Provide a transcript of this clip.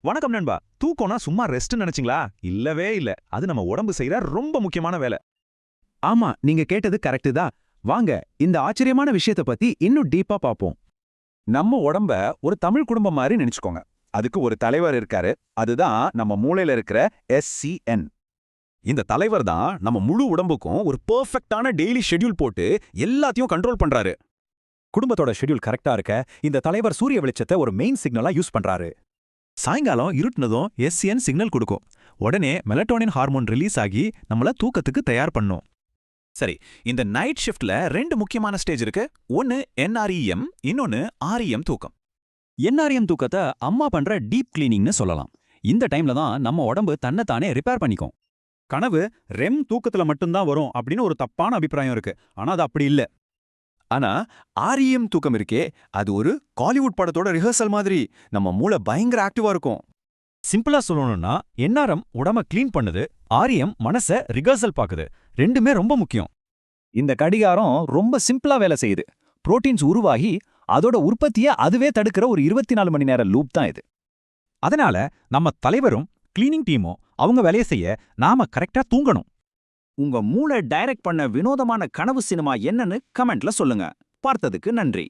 வணக்கம் நண்பா. தூக்கம்னா சும்மா ரெஸ்ட் நினைச்சீங்களா? இல்லவே இல்ல. அது நம்ம உடம்பு செய்யற ரொம்ப முக்கியமான வேலை. ஆமா நீங்க கேட்டது கரெக்ட் தான். வாங்க இந்த ஆச்சரியமான விஷயத்த பத்தி இன்னும் டீப்பா பாப்போம் நம்ம உடம்ப ஒரு தமிழ் குடும்பம் மாதிரி நினைச்சுக்கோங்க. அதுக்கு ஒரு தலைவர் இருக்காரு. அதுதான் நம்ம மூளையில இருக்கிற எஸ்சிஎன் இந்த தலைவர் தான் நம்ம முழு உடம்புக்கும் ஒரு பெர்ஃபெக்ட்டான டெய்லி ஷெட்யூல் போட்டு எல்லாத்தையும் கண்ட்ரோல் பண்றாரு. குடும்பத்தோட ஷெட்யூல் கரெக்டா இருக்க இந்த தலைவர் சூரிய வெளிச்சத்தை ஒரு மெயின் சிக்னலா யூஸ் பண்றாரு. சாயங்காலம் இருட்டுனதும் எஸ்சிஎன் சிக்னல் கொடுக்கும். உடனே மெலட்டோனின் ஹார்மோன் ரிலீஸ் ஆகி நம்மள தூக்கத்துக்கு தயார் பண்ணும். சரி இந்த நைட் ஷிஃப்ட்ல ரெண்டு முக்கியமான ஸ்டேஜ் இருக்கு. ஒன்னு என்ஆர்இஎம் இன்னொன்னு ஆர்இஎம் தூக்கம். என்ஆர்இஎம் தூக்கத்தை அம்மா பண்ற டீப் கிளீனிங்னு சொல்லலாம். இந்த டைம்ல தான் நம்ம உடம்பு தன்னைத்தானே ரிப்பேர் பண்ணிக்கும். கனவு ரெம் தூக்கத்துல மட்டும்தான் வரும் அப்படின்னு ஒரு தப்பான அபிப்பிராயம் இருக்கு. ஆனா அது அப்படி இல்ல. ஆனா ஆர்இஎம் தூக்கம் இருக்கே அது ஒரு காலிவுட் படத்தோட ரிஹர்சல் மாதிரி. நம்ம மூளை பயங்கர ஆக்டிவா இருக்கும். சிம்பிளா சொல்லணும்னா என்ஆர்எம் உடம்ப க்ளீன் பண்ணுது ஆர்எம் மனச ரிகர்சல் பாக்குது. ரெண்டுமே ரொம்ப முக்கியம். இந்த கடிகாரம் ரொம்ப சிம்பிளா வேலை செய்யுது. புரோட்டீன்ஸ் உருவாகி அதோட உற்பத்தியை அதுவே தடுக்கிற ஒரு இருபத்தி நாலு மணி நேர லூப் தான் இது. அதனால நம்ம தலைவரும் கிளீனிங் டீமும் அவங்க வேலையை செய்ய நாம கரெக்டா தூங்கணும். உங்க மூளை டைரக்ட் பண்ண வினோதமான கனவு சினிமா என்னன்னு கமெண்ட்ல சொல்லுங்க. பார்த்ததுக்கு நன்றி.